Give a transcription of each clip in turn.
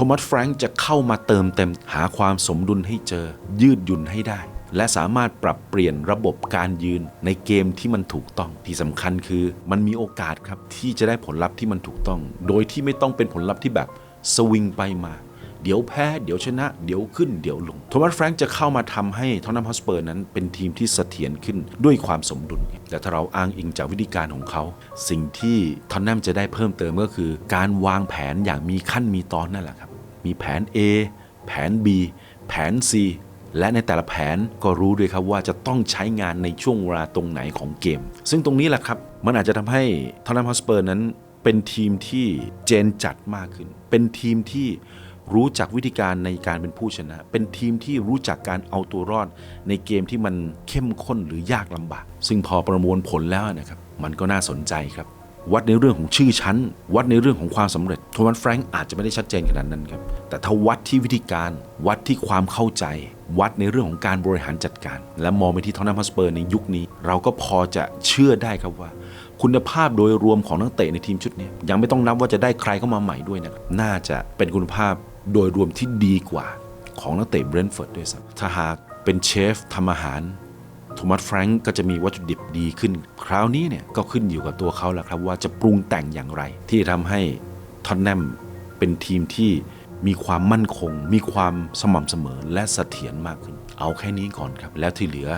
โทมัสแฟรงค์จะเข้ามาเติมเต็มหาความสมดุลให้เจอ ยืดหยุ่นให้ได้ และสามารถปรับเปลี่ยนระบบการยืนในเกมที่มันถูกต้องที่สำคัญคือมันมีโอกาสครับที่จะได้ผลลัพธ์ที่มันถูกต้อง โดยที่ไม่ต้องเป็นผลลัพธ์ที่แบบสวิงไปมาเดี๋ยวแพ้ เดี๋ยวชนะ เดี๋ยวขึ้น เดี๋ยวลง โทมัสแฟรงค์จะเข้ามาทำให้ทอนนัมฮอสเปอร์นั้นเป็นทีมที่เสถียรขึ้นด้วยความสมดุล แต่ถ้าเราอ้างอิงจากวิธีการของเขา สิ่งที่ทอนนัมจะได้เพิ่มเติมก็คือ การวางแผนอย่างมีขั้นมีตอนนั่นแหละครับ มีแผน A แผน B แผน C และในแต่ละแผนก็รู้ด้วยครับว่าจะต้องใช้งานในช่วงเวลาตรงไหนของเกม ซึ่งตรงนี้แหละครับ มันอาจจะทำให้ทอนนัมฮอสเปอร์นั้นเป็นทีมที่เจนจัดมากขึ้น เป็นทีมที่รู้จักวิธีการในการเป็นผู้ชนะ เป็นทีมที่รู้จักการเอาตัวรอด ในเกมที่มันเข้มข้นหรือยากลำบาก ซึ่งพอประมวลผลแล้วนะครับ มันก็น่าสนใจครับ วัดในเรื่องของชื่อชั้น วัดในเรื่องของความสำเร็จโทมัสแฟรงก์อาจจะไม่ได้ชัดเจนขนาดนั้นครับ แต่ถ้าวัดที่วิธีการ วัดที่ความเข้าใจ วัดในเรื่องของการบริหารจัดการ และมองไปที่ทอนนัมฮอสเปอร์ในยุคนี้ เราก็พอจะเชื่อได้ครับว่า คุณภาพโดยรวมของนักเตะในทีมชุดนี้ยังไม่ต้องนับว่าจะได้ใครเข้ามาใหม่ด้วยนะน่าจะเป็นคุณภาพโดยรวมที่ดีกว่า ของนักเตะเบรนท์ฟอร์ดด้วยซ้ำถ้าหากเป็นเชฟทำอาหาร โทมัสแฟรงก์ก็จะมีวัตถุดิบดีขึ้น คราวนี้เนี่ยก็ขึ้นอยู่กับตัวเขาแล้วครับว่าจะปรุงแต่งอย่างไร ที่จะทำให้ท็อตแนมเป็นทีมที่มีความมั่นคง มีความสม่ำเสมอและเสถียรมากขึ้น เอาแค่นี้ก่อนครับ แล้วที่เหลือ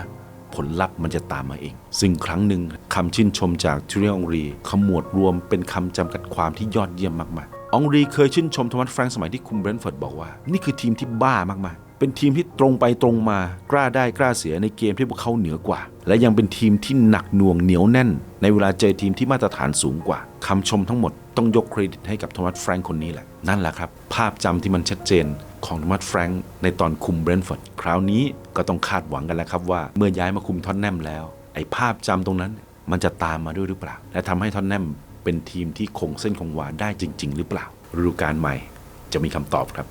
ผลลัพธ์มันจะตามมาเอง ซึ่งครั้งหนึ่งคำชื่นชมจากทูเรียองรีขมวดรวมเป็นคำจำกัดความที่ยอดเยี่ยมมากๆองรีเคยชื่นชมโทมัสแฟรงค์สมัยที่คุมเบรนท์ฟอร์ดบอกว่า นี่คือทีมที่บ้ามากๆ เป็นทีมที่ตรงไปตรงมากล้าได้กล้าเสียในเกมที่พวกเขาเหนือกว่า และยังเป็นทีมที่หนักหน่วงเหนียวแน่น ในเวลาเจอทีมที่มาตรฐานสูงกว่าคำชมทั้งหมดต้องยกเครดิตให้กับโทมัสแฟรงค์คนนี้แหละ นั่นแหละครับ ภาพจำที่มันชัดเจนของโทมัสแฟรงค์ในตอนคุมเบรนท์ฟอร์ดคราวนี้ก็ต้องคาดหวังกันแล้วครับว่าเมื่อย้ายมาคุมท็อตแนมแล้วไอ้ภาพจำตรงนั้นมันจะตามมาด้วยหรือเปล่า และทำให้ท็อตแนมเป็นทีมที่คงเส้นคงวาได้จริง ๆ หรือเปล่าฤดูกาลใหม่จะมีคำตอบครับ